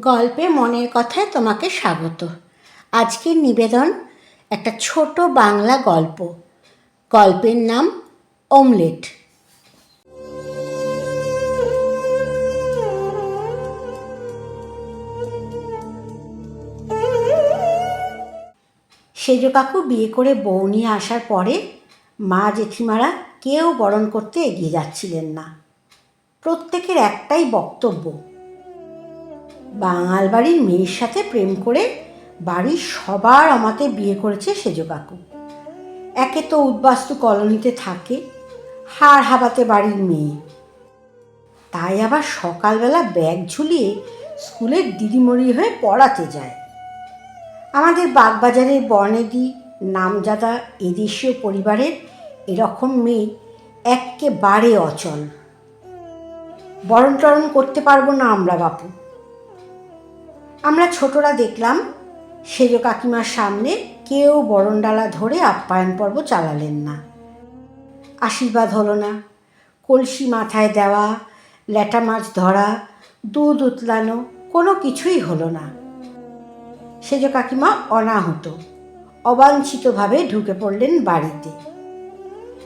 গল্পে মনের কথায় তোমাকে স্বাগত। আজকের নিবেদন, একটা ছোট বাংলা গল্প। গল্পের নাম অমলেট সেজ কাকু বিয়ে করে বউ নিয়ে আসার পরে মা জেঠিমারা কেউ বরণ করতে এগিয়ে যাচ্ছিলেন না। প্রত্যেকের একটাই বক্তব্য বাঙাল বাড়ির মেয়ের সাথে প্রেম করে বাড়ির সবার আমাতে বিয়ে করেছে সেজ কাকু। একে তো উদ্বাস্তু কলোনিতে থাকে, হাড় হাবাতে বাড়ির মেয়ে। তাই আবার সকালবেলা ব্যাগ ঝুলিয়ে স্কুলের দিদিমরি হয়ে পড়াতে যায়। আমাদের বাগবাজারের বর্ণেদি, নামজাদা, এদেশীয় পরিবারের এরকম মেয়ে একেবারে অচল। বরণ টরণ করতে পারব না আমরা বাপু। আমরা ছোটরা দেখলাম সেজ কাকিমার সামনে কেউ বরণডালা ধরে আপ্যায়ন পর্ব চালালেন না। আশীর্বাদ হলো না। কলসি মাথায় দেওয়া, ল্যাটা মাছ ধরা, দুধ উতলানো, কোনো কিছুই হলো না। সেজ কাকিমা অনাহত, অবাঞ্ছিতভাবে ঢুকে পড়লেন বাড়িতে।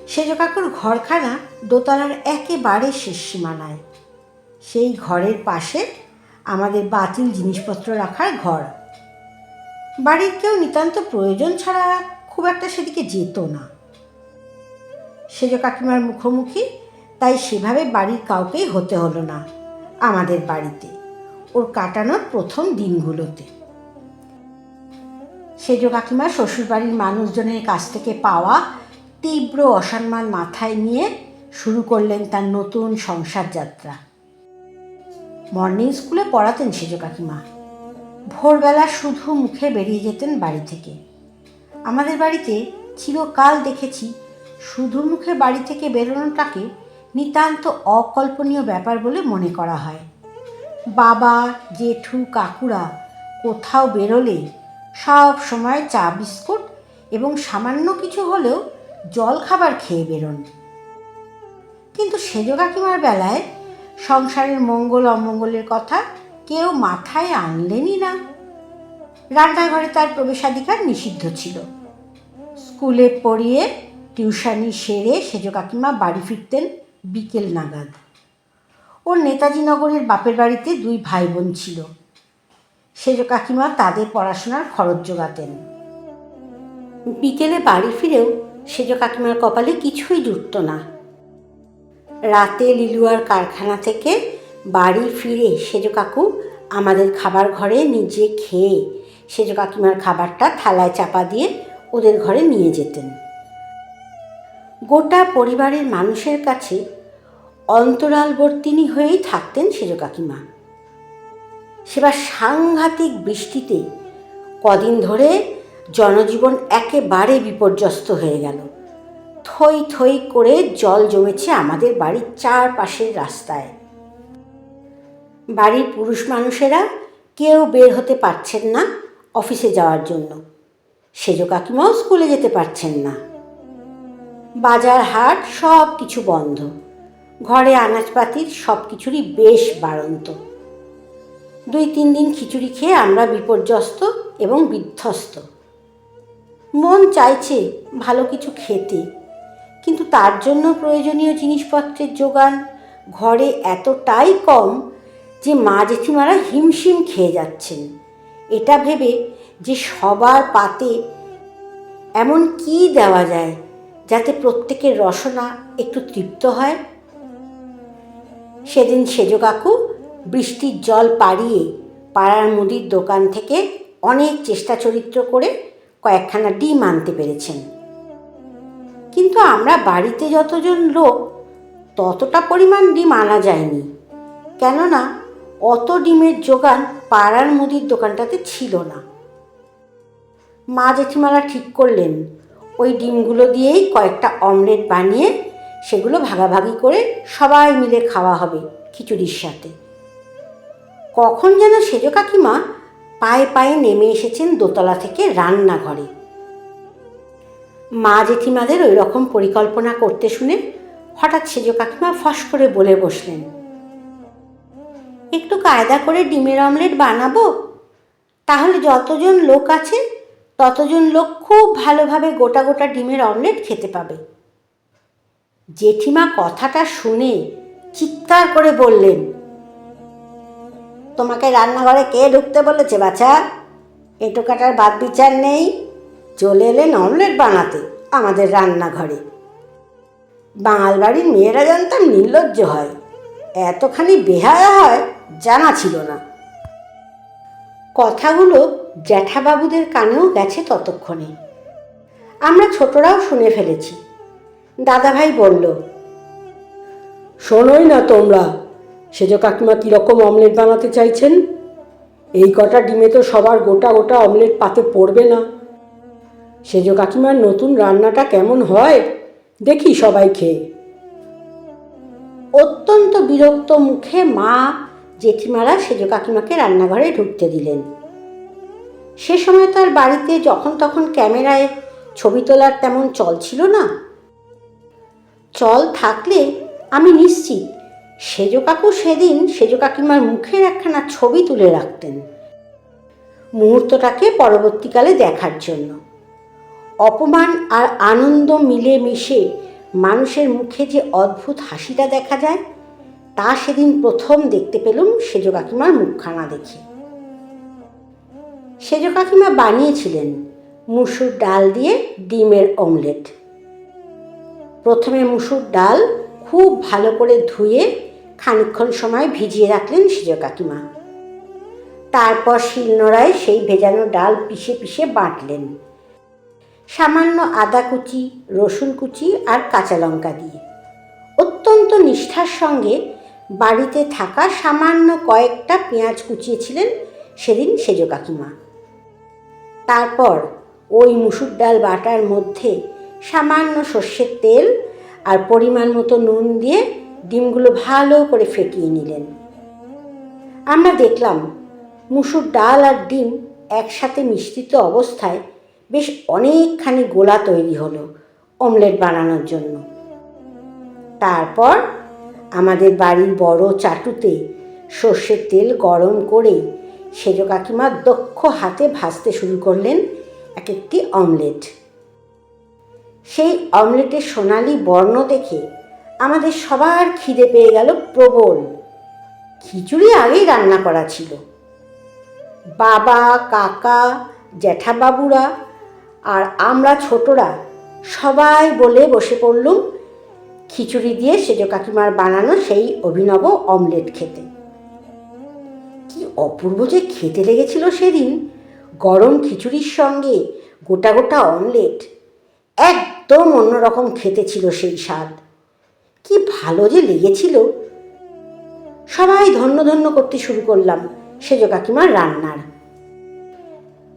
সেজ কাকুর ঘরখানা দোতলার একেবারে শেষ সীমানায়। সেই ঘরের পাশে আমাদের বাতিল জিনিসপত্র রাখার ঘর। বাড়ির কেউ নিতান্ত প্রয়োজন ছাড়া খুব একটা সেদিকে যেত না। সেজ কাকিমার মুখোমুখি, তাই সেভাবে বাড়ির কাউকেই হতে হলো না আমাদের বাড়িতে, ওর কাটানোর প্রথম দিনগুলোতে। সেজ কাকিমা শ্বশুরবাড়ির মানুষজনের কাছ থেকে পাওয়া তীব্র অসম্মান মাথায় নিয়ে শুরু করলেন তার নতুন সংসার যাত্রা মর্নিং স্কুলে পড়াতেন সেজ কাকিমা। ভোরবেলা শুধু মুখে বেরিয়ে যেতেন বাড়ি থেকে। আমাদের বাড়িতে চিরকাল দেখেছি শুধু মুখে বাড়ি থেকে বেরোনোটাকে নিতান্ত অকল্পনীয় ব্যাপার বলে মনে করা হয়। বাবা, জেঠু, কাকুরা কোথাও বেরোলে সব সময় চা, বিস্কুট এবং সামান্য কিছু হলেও জল খাবার খেয়ে বেরোন। কিন্তু সেজ কাকিমার বেলায় সংসারের মঙ্গল, অমঙ্গলের কথা কেউ মাথায় আনলেনই না। রান্নাঘরে তার প্রবেশাধিকার নিষিদ্ধ ছিল। স্কুলে পড়িয়ে টিউশনি সেরে সেজ কাকিমা বাড়ি ফিরতেন বিকেল নাগাদ। ওর নেতাজি নগরের বাপের বাড়িতে দুই ভাই বোন ছিল। সেজ কাকিমা তাদের পড়াশোনার খরচ জোগাতেন বিকেলে বাড়ি ফিরেও সেজ কাকিমার কপালে কিছুই জুটত না। রাতে লিলুয়ার কারখানা থেকে বাড়ি ফিরে সেজ কাকু আমাদের খাবার ঘরে নিজে খেয়ে সেজ কাকিমার খাবারটা থালায় চাপা দিয়ে ওদের ঘরে নিয়ে যেতেন। গোটা পরিবারের মানুষের কাছে অন্তরালবর্তিনী হয়েই থাকতেন সেজ কাকিমা। সেবার সাংঘাতিক বৃষ্টিতে কদিন ধরে জনজীবন একেবারে বিপর্যস্ত হয়ে গেল। থই থই করে জল জমেছে আমাদের বাড়ির চারপাশের রাস্তায়। বাড়ির পুরুষ মানুষেরা কেউ বের হতে পারছেন না অফিসে যাওয়ার জন্য। সেজ কাকিমাও স্কুলে যেতে পারছেন না। বাজার হাট সব কিছু বন্ধ। ঘরে আনাজপাতির সব কিছুরই বেশ বাড়ন্ত। দুই তিন দিন খিচুড়ি খেয়ে আমরা বিপর্যস্ত এবং বিধ্বস্ত। মন চাইছে ভালো কিছু খেতে। কিন্তু তার জন্য প্রয়োজনীয় জিনিসপত্রের যোগান ঘরে এতটাই কম যে মা জেঠিমারা হিমশিম খেয়ে যাচ্ছেন। এটা ভেবে যে সবার পাতে এমন কি দেওয়া যায় যাতে প্রত্যেকের রসনা একটু তৃপ্ত হয়? সেদিন সেজ কাকু বৃষ্টির জল পাড়িয়ে পাড়ার মুদির দোকান থেকে অনেক চেষ্টা চরিত্র করে কয়েকখানা ডিম আনতে পেরেছেন। কিন্তু আমরা বাড়িতে যতজন লোক, ততটা পরিমাণ ডিম আনা যায়নি। কেননা, অত ডিমের যোগান পাড়ার মুদির দোকানটাতে ছিল না। মা জেঠিমারা ঠিক করলেন, ওই ডিমগুলো দিয়েই কয়েকটা অমলেট বানিয়ে সেগুলো ভাগাভাগি করে সবাই মিলে খাওয়া হবে খিচুড়ির সাথে। কখন যেন সেজ কাকিমা পায়ে পায়ে নেমে এসেছেন দোতলা থেকে রান্নাঘরে। মা জেঠিমাদের ওই রকম পরিকল্পনা করতে শুনে হঠাৎ সেজ কাকিমা ফস করে বলে বসলেন। একটু কায়দা করে ডিমের অমলেট বানাবো? তাহলে যতজন লোক আছে, ততজন লোক খুব ভালোভাবে গোটা গোটা ডিমের অমলেট খেতে পাবে। জেঠিমা কথাটা শুনে চিৎকার করে বললেন, তোমাকে রান্নাঘরে কে ঢুকতে বলেছে বাছা? এটো কাটার বাদ বিচার নেই। চলে এলেন অমলেট বানাতে, আমাদের রান্নাঘরে। বাঙাল বাড়ির মেয়েরা জানতাম নির্লজ্জ হয়। এতখানি বেহায়া হয় জানা ছিল না। কথাগুলো জ্যাঠাবাবুদের কানেও গেছে ততক্ষণে। আমরা ছোটরাও শুনে ফেলেছি। দাদাভাই বলল, শোনোই না তোমরা, সেজ কাকিমা কীরকম অমলেট বানাতে চাইছেন? এই কটা ডিমে তো সবার গোটা গোটা অমলেট পাতে পড়বে না। সেজ কাকিমার নতুন রান্নাটা কেমন হয়? দেখি সবাই খেয়ে। অত্যন্ত বিরক্ত মুখে মা জেঠিমারা সেজ কাকিমাকে রান্নাঘরে ঢুকতে দিলেন। সে সময় তার বাড়িতে যখন তখন ক্যামেরায় ছবি তোলার তেমন চল ছিল না। চল থাকলে আমি নিশ্চিত সেজ কাকু সেদিন সেজ কাকিমার মুখের একখানা ছবি তুলে রাখতেন। মুহূর্তটাকে পরবর্তীকালে দেখার জন্য। অপমান আর আনন্দ মিলে মিশে মানুষের মুখে যে অদ্ভুত হাসিটা দেখা যায়, তা সেদিন প্রথম দেখতে পেলুম সেজ কাকিমার মুখখানা দেখে। সেজ কাকিমা বানিয়েছিলেন মুসুর ডাল দিয়ে ডিমের অমলেট। প্রথমে মুসুর ডাল খুব ভালো করে ধুয়ে খানিকক্ষণ সময় ভিজিয়ে রাখলেন সেজ কাকিমা। তারপর শিলনোড়ায় সেই ভেজানো ডাল পিষে পিষে বাটলেন। সামান্য আদা কুচি, রসুন কুচি আর কাঁচা লঙ্কা দিয়ে। অত্যন্ত নিষ্ঠার সঙ্গে বাড়িতে থাকা সামান্য কয়েকটা পেঁয়াজ কুচিয়েছিলেন সেদিন সেজ কাকিমা। তারপর ওই মুসুর ডাল বাটার মধ্যে সামান্য সর্ষের তেল আর পরিমাণ মতো নুন দিয়ে ডিমগুলো ভালো করে ফেটিয়ে নিলেন। আমরা দেখলাম মুসুর ডাল আর ডিম একসাথে মিশ্রিত অবস্থায় বেশ অনেকখানি গোলা তৈরি হলো অমলেট বানানোর জন্য। তারপর আমাদের বাড়ির বড় চাটুতে সর্ষের তেল গরম করে সেজ কাকিমা দক্ষ হাতে ভাজতে শুরু করলেন এক একটি অমলেট। সেই অমলেটের সোনালি বর্ণ দেখে আমাদের সবার খিদে পেয়ে গেল প্রবল। খিচুড়ি আগেই রান্না করা ছিল। বাবা, কাকা, জ্যাঠাবাবুরা আর আমরা ছোটরা সবাই বলে বসে পড়লুম, খিচুড়ি দিয়ে সেজ কাকিমার বানানো সেই অভিনব অমলেট খেতে। কি অপূর্ব যে খেতে লেগেছিল সেদিন, গরম খিচুড়ির সঙ্গে গোটা গোটা অমলেট, একদম অন্যরকম খেতে ছিল সেই স্বাদ। কি ভালো যে লেগেছিল। সবাই ধন্য ধন্য করতে শুরু করলাম সেজ কাকিমার রান্নার।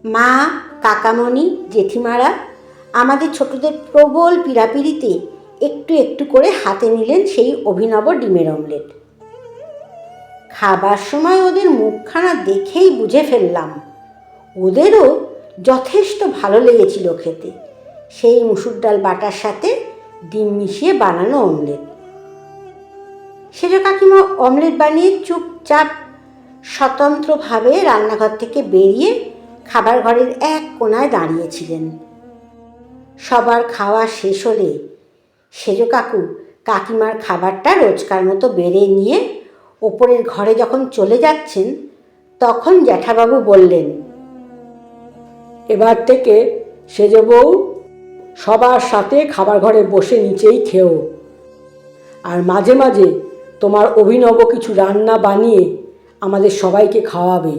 মা, কাকামণি, জেঠিমারা আমাদের ছোটদের প্রবল পীড়াপিড়িতে একটু একটু করে হাতে নিলেন সেই অভিনব ডিমের অমলেট। খাবার সময় ওদের মুখখানা দেখেই বুঝে ফেললাম। ওদেরও যথেষ্ট ভালো লেগেছিল খেতে। সেই মুসুর ডাল বাটার সাথে ডিম মিশিয়ে বানানো অমলেট। সেজ কাকিমা অমলেট বানিয়ে চুপচাপ স্বতন্ত্রভাবে রান্নাঘর থেকে বেরিয়ে খাবার ঘরের এক কোনায় দাঁড়িয়েছিলেন। সবার খাওয়া শেষ হলে সেজ কাকু কাকিমার খাবারটা রোজকার মতো বেড়ে নিয়ে ওপরের ঘরে যখন চলে যাচ্ছেন, তখন জ্যাঠাবাবু বললেন, এবার থেকে সেজ বউ সবার সাথে খাবার ঘরে বসে নিচেই খেও। আর মাঝে মাঝে তোমার অভিনব কিছু রান্না বানিয়ে আমাদের সবাইকে খাওয়াবে।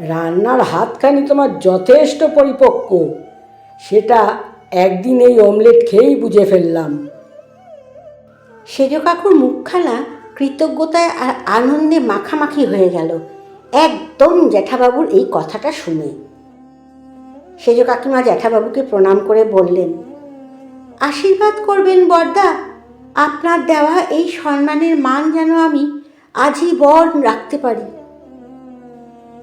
রান্নার হাতখানি তোমার যথেষ্ট পরিপক্ক। সেটা একদিন এই অমলেট খেয়েই বুঝে ফেললাম। সেজ কাকুর মুখখানা কৃতজ্ঞতায় আর আনন্দে মাখামাখি হয়ে গেল। একদম জ্যাঠাবাবুর এই কথাটা শুনে। সেজ কাকিমা জ্যাঠাবাবুকে প্রণাম করে বললেন, আশীর্বাদ করবেন বর্দা, আপনার দেওয়া এই সম্মানের মান যেন আমি আজীবন রাখতে পারি।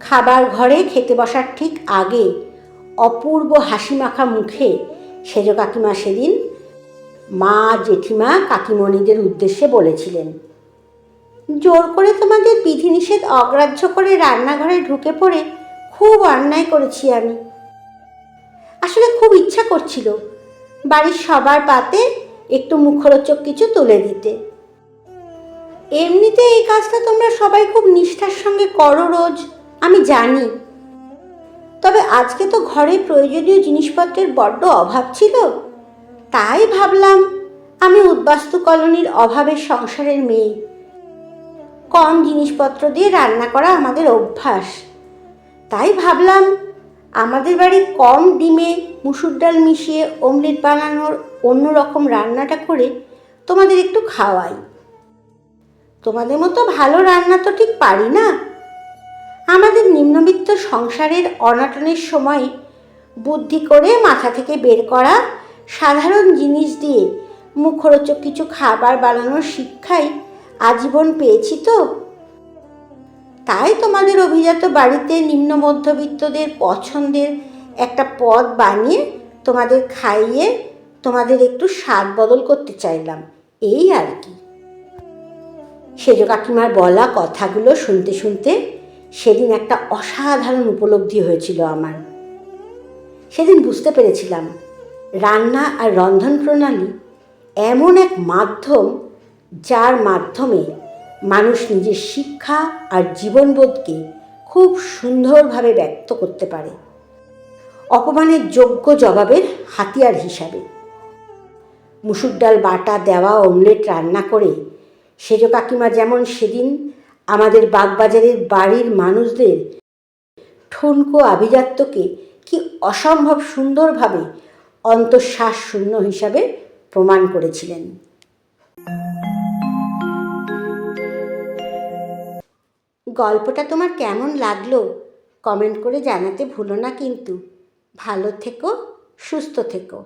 খাবার ঘরে খেতে বসার ঠিক আগে অপূর্ব হাসি মাখা মুখে সেজ কাকিমা সেদিন মা জেঠিমা কাকিমণিদের উদ্দেশ্যে বলেছিলেন, জোর করে তোমাদের বিধিনিষেধ অগ্রাহ্য করে রান্নাঘরে ঢুকে পড়ে খুব অন্যায় করেছি আমি। আসলে খুব ইচ্ছা করছিল বাড়ির সবার পাতে একটু মুখরোচক কিছু তুলে দিতে। এমনিতে এই কাজটা তোমরা সবাই খুব নিষ্ঠার সঙ্গে করো রোজ। আমি জানি। তবে আজকে তো ঘরে প্রয়োজনীয় জিনিসপত্রের বড্ড অভাব ছিল। তাই ভাবলাম, আমি উদ্বাস্তু কলোনির অভাবের সংসারের মেয়ে। কম জিনিসপত্র দিয়ে রান্না করা আমাদের অভ্যাস। তাই ভাবলাম, আমাদের বাড়ি কম ডিমে মুসুর ডাল মিশিয়ে অমলেট বানানোর অন্যরকম রান্নাটা করে তোমাদের একটু খাওয়াই। তোমাদের মতো ভালো রান্না তো ঠিক পারি না। আমাদের নিম্নবিত্ত সংসারের অনাটনের সময় বুদ্ধি করে মাথা থেকে বের করা, সাধারণ জিনিস দিয়ে মুখরোচক কিছু খাবার বানানোর শিক্ষাই আজীবন পেয়েছি তো। তাই তোমাদের অভিজাত বাড়িতে নিম্ন মধ্যবিত্তদের পছন্দের একটা পদ বানিয়ে তোমাদের খাইয়ে তোমাদের একটু স্বাদ বদল করতে চাইলাম, এই আর কি। সেজ কাকিমার বলা কথাগুলো শুনতে শুনতে সেদিন একটা অসাধারণ উপলব্ধি হয়েছিল আমার। সেদিন বুঝতে পেরেছিলাম, রান্না আর রন্ধন প্রণালী এমন এক মাধ্যম যার মাধ্যমে মানুষ নিজের শিক্ষা আর জীবনবোধকে খুব সুন্দরভাবে ব্যক্ত করতে পারে। অপমানের যোগ্য জবাবের হাতিয়ার হিসাবে। মুসুর ডাল, বাটা, দেওয়া, অমলেট রান্না করে সেজ কাকিমা যেমন সেদিন আমাদের বাগবাজারের বাড়ির মানুষদের ঠুনকো আভিজাত্যকে কি অসম্ভব সুন্দরভাবে অন্তঃশ্বাস শূন্য হিসাবে প্রমাণ করেছিলেন। গল্পটা তোমার কেমন লাগল কমেন্ট করে জানাতে ভুলো না কিন্তু। ভালো থেকো, সুস্থ থেকো।